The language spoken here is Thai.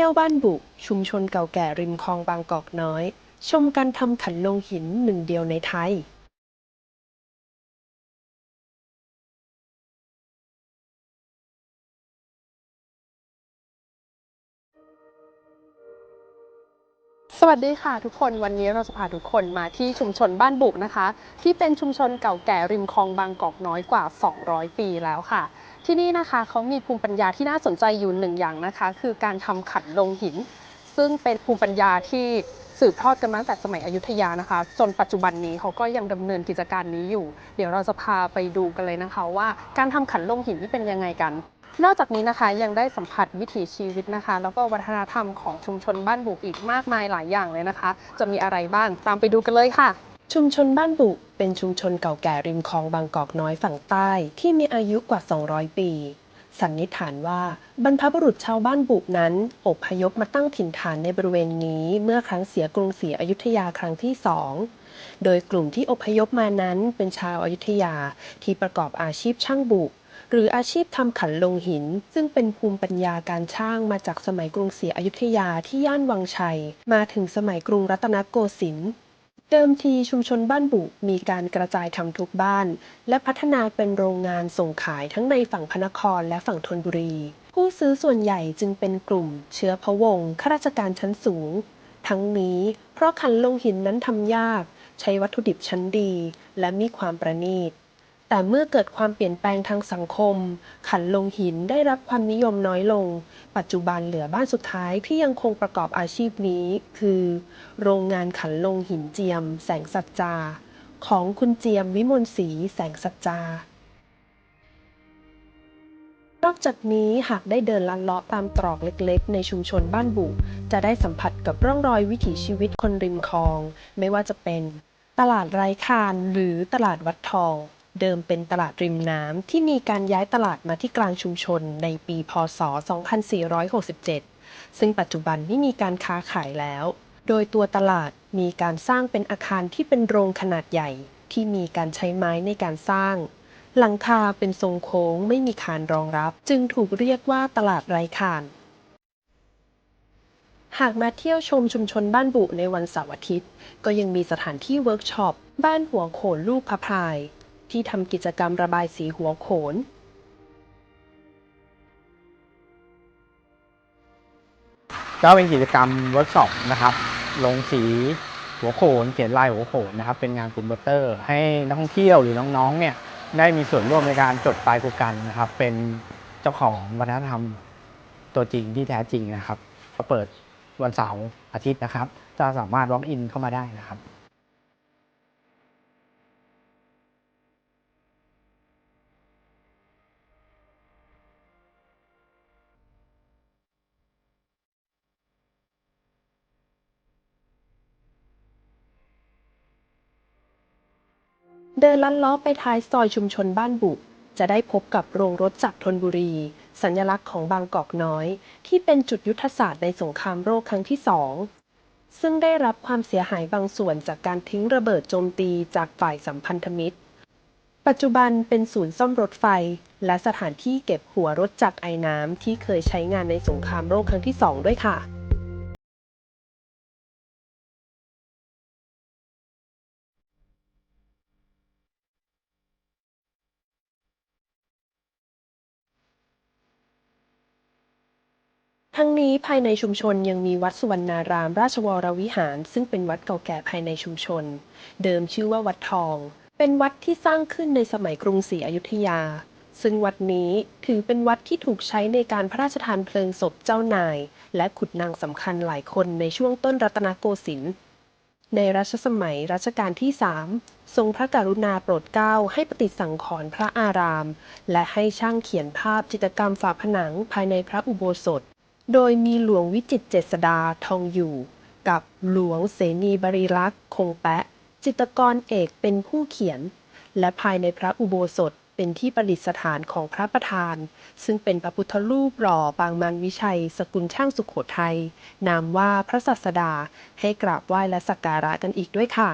ที่ยวบ้านบุ ชุมชนเก่าแก่ริมคลองบางกอกน้อย ชมการทำขันลงหินหนึ่งเดียวในไทยสวัสดีค่ะทุกคนวันนี้เราจะพาทุกคนมาที่ชุมชนบ้านบุกนะคะ ที่เป็นชุมชนเก่าแก่ริมคลองบางกอกน้อยกว่า 200 ปีแล้วค่ะ ที่นี่นะคะเขามีภูมิปัญญาที่น่าสนใจอยู่หนึ่งอย่างนะคะ คือการทำขันลงหิน ซึ่งเป็นภูมิปัญญาที่สืบทอดกันมาตั้งแต่สมัยอยุธยานะคะ จนปัจจุบันนี้เขาก็ยังดำเนินกิจการนี้อยู่ เดี๋ยวเราจะพาไปดูกันเลยนะคะ ว่าการทำขันลงหินนี่เป็นยังไงกัน นอกจากนี้นะคะยังได้สัมผัสวิถีชีวิตนะคะ แล้วก็วัฒนธรรมของชุมชนบ้านบุกอีกมากมายหลายอย่างเลยนะคะ จะมีอะไรบ้างตามไปดูกันเลยค่ะ ชุมชนบ้านบุเป็นชุมชนเก่าแก่ริมคลองบางกอกน้อยฝั่งใต้ที่มีอายุกว่า 200 ปี สันนิษฐานว่าบรรพบุรุษชาวบ้านบุนั้นอพยพมาตั้งถิ่นฐานในบริเวณนี้เมื่อครั้งเสียกรุงศรีอยุธยาครั้งที่สอง โดยกลุ่มที่อพยพมานั้นเป็นชาวอยุธยาที่ประกอบอาชีพช่างบุหรืออาชีพทำขันลงหิน ซึ่งเป็นภูมิปัญญาการช่างมาจากสมัยกรุงศรีอยุธยาที่ย่านวังชัย มาถึงสมัยกรุงรัตนโกสินทร์ เดิมทีชุมชนบ้านบุมีการกระจายทำทุกบ้าน และพัฒนาเป็นโรงงานส่งขายทั้งในฝั่งพระนครและฝั่งธนบุรี ผู้ซื้อส่วนใหญ่จึงเป็นกลุ่ม เชื้อพระวงศ์ข้าราชการชั้นสูง ทั้งนี้เพราะขันลงหินนั้นทำยาก ใช้วัตถุดิบชั้นดี และมีความประณีต แต่เมื่อเกิดความเปลี่ยนแปลงทางสังคม ขันลงหินได้รับความนิยมน้อยลง ปัจจุบันเหลือบ้านสุดท้ายที่ยังคงประกอบอาชีพนี้ คือ โรงงานขันลงหินเจียม แสงสัจจา ของคุณเจียมวิมลศรีแสงสัจจานอกจากนี้หากได้เดินลัดเลาะตามตรอกเล็กๆ ในชุมชนบ้านบุจะได้สัมผัสกับร่องรอยวิถีชีวิตคนริมคลอง ไม่ว่าจะเป็น ตลาดไร้คานหรือตลาดวัดทอง เดิมเป็นตลาดริมน้ำที่มีการย้ายตลาดมาที่กลางชุมชนในปี พศ 2467 ซึ่งปัจจุบันไม่มีการค้าขายแล้ว โดยตัวตลาดมีการสร้างเป็นอาคารที่เป็นโรงขนาดใหญ่ที่มีการใช้ไม้ในการสร้าง หลังคาเป็นทรงโค้งไม่มีคานรองรับ จึงถูกเรียกว่าตลาดไร้คาน หากมาเที่ยวชมชุมชนบ้านบุในวันเสาร์อาทิตย์ ก็ยังมีสถานที่เวิร์กช็อป บ้านหัวโขนลูกพระพราย ที่ทำกิจกรรมระบายสีหัวโขนก็เป็นกิจกรรมเวิร์กช็อปนะครับ ลงสีหัวโขนเขียนลายหัวโขนนะครับ เป็นงานกลุ่มเบอร์เตอร์ ให้นักท่องเที่ยวหรือน้องๆเนี่ยได้มีส่วนร่วมในการจดปลายกูกันนะครับ เป็นเจ้าของวัฒนธรรมตัวจริงที่แท้จริงนะครับเปิดวันเสาร์อาทิตย์นะครับ จะสามารถ walk in เข้ามาได้นะครับ เดินลัดล้อไปท้ายซอยชุมชนบ้านบุ จะได้พบกับโรงรถจากธนบุรี สัญลักษณ์ของบางกอกน้อย ที่เป็นจุดยุทธศาสตร์ในสงครามโลกครั้งที่สองซึ่งได้รับความเสียหายบางส่วนจากการทิ้งระเบิดโจมตีจากฝ่ายสัมพันธมิตร ปัจจุบันเป็นศูนย์ซ่อมรถไฟ และสถานที่เก็บหัวรถจักรไอน้ำที่เคยใช้งานในสงครามโลกครั้งที่สองด้วยค่ะ ทั้งนี้ภายในชุมชนยังมีวัดสุวรรณาราม ราชวรวิหาร ซึ่งเป็นวัดเก่าแก่ภายในชุมชน เดิมชื่อว่าวัดทอง เป็นวัดที่สร้างขึ้นในสมัยกรุงศรีอยุธยา ซึ่งวัดนี้ถือเป็นวัดที่ถูกใช้ในการพระราชทานเพลิงศพเจ้านาย และขุดนางสำคัญหลายคนในช่วงต้นรัตนโกสินทร์ในรัชสมัยรัชกาลที่3ทรงพระกรุณาโปรดเกล้าให้ปฏิสังขรณ์พระอาราม และให้ช่างเขียนภาพจิตรกรรมฝาผนังภายในพระอุโบสถ โดยมีหลวงวิจิตร เจษดาทองอยู่ กับหลวงเสนีบริลักษ์ คงแปะจิตรกรเอกเป็นผู้เขียน และภายในพระอุโบสถเป็นที่ประดิษฐานของพระประธาน ซึ่งเป็นพระพุทธรูปหล่อปางมันวิชัย สกุลช่างสุขโขทัย นามว่าพระศัสดา ให้กราบไหว้และสักการะกันอีกด้วยค่ะ